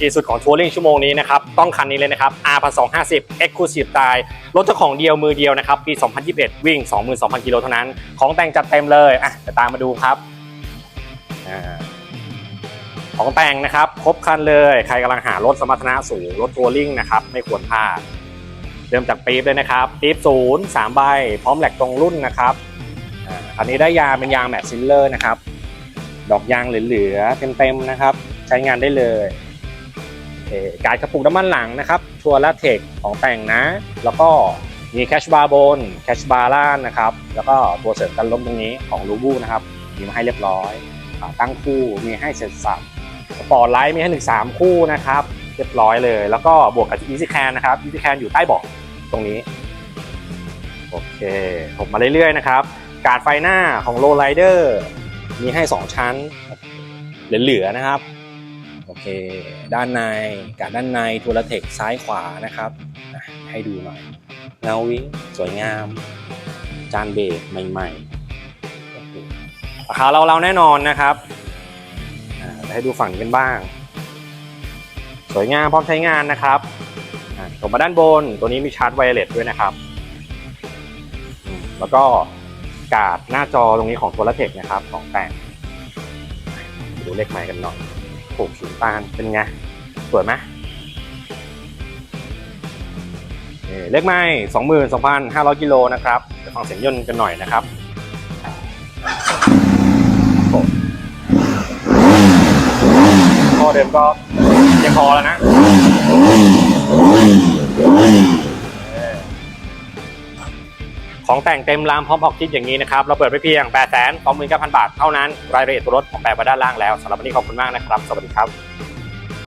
ที่สุดของทัวริงชั่วโมงนี้นะครับ ต้องคันนี้เลยนะครับ R 250 Exclusive Style รถเจ้าของเดียวมือเดียวนะครับ ปี 2021 วิ่ง 22,000 กิโลเท่านั้น ของแต่งจัดเต็มเลย อะเดี๋ยวตามมาดูครับอของแต่งนะครับ ครบคันเลย ใครกำลังหารถสมรรถนะสูง รถทัวริงนะครับ ไม่ควรพลาด เริ่มจากปี๊บเลยนะครับ ปี๊บศูนย์สามใบ พร้อมแหลกตรงรุ่นนะครับอันนี้ได้ยางเป็นยางแมทซิลเลอร์นะครับ ดอกยางเหลือๆเต็มๆนะครับ ใช้งานได้เลย เอ่อการกระปุกน้ำมันหลังนะครับชัวร์และเทคของแต่งนะ แล้วก็มีแคชบาร์บนแคชบาร์ล่างนะครับ แล้วก็ตัวเสริมกันลมตรงนี้ของลูบูนะครับ มีมาให้เรียบร้อยตั้งคู่มีให้เสร็จสับสปอร์ตไลท์มีให้ถึงสามคู่นะครับ เรียบร้อยเลย แล้วก็บวกกับ Easy Can นนะครับ Easy Can อยู่ใต้เบาะตรงนี้โอเคผมมาเรื่อยๆนะครับ การไฟหน้าของ Low Rider มีให้ 2 ชั้น เหลือๆนะครับ โอเค ด้านในการด้านในทูลเทคซ้ายขวานะครับให้ดูหน่อยเงาวิสวยงาม จานเบรกใหม่ๆราคาเราเราๆแน่นอนนะครับให้ดูฝั่งกันบ้าง สวยงามพร้อมใช้งานนะครับอะผมาด้านบนตัวนี้มีชาร์จไวเลสด้วยนะครับ แล้วก็การ์ดหน้าจอตรงนี้ของโทรเทคนะครับของแต่งดูเลขไม้กันหน่อย ปลูกสีตาลเป็นไง สวยไหมเลขไม้สองหมื่นสองพันห้าร้อยกิโลนะครับเดี๋ยวฟังเสียงยนต์กันหน่อยนะครับโอ้ข้อเดิมก็ยังพอแล้วนะ ของแต่งเต็มลามพร้อมออกคิดอย่างนี้นะครับ เราเปิดไปเพียง 8 2 9 0 0 0 บาทเท่านั้น รายละเอียดตัวรถผมแปะไว้ด้านล่างแล้วสำหรับวันนี้ขอบคุณมากนะครับ สวัสดีครับ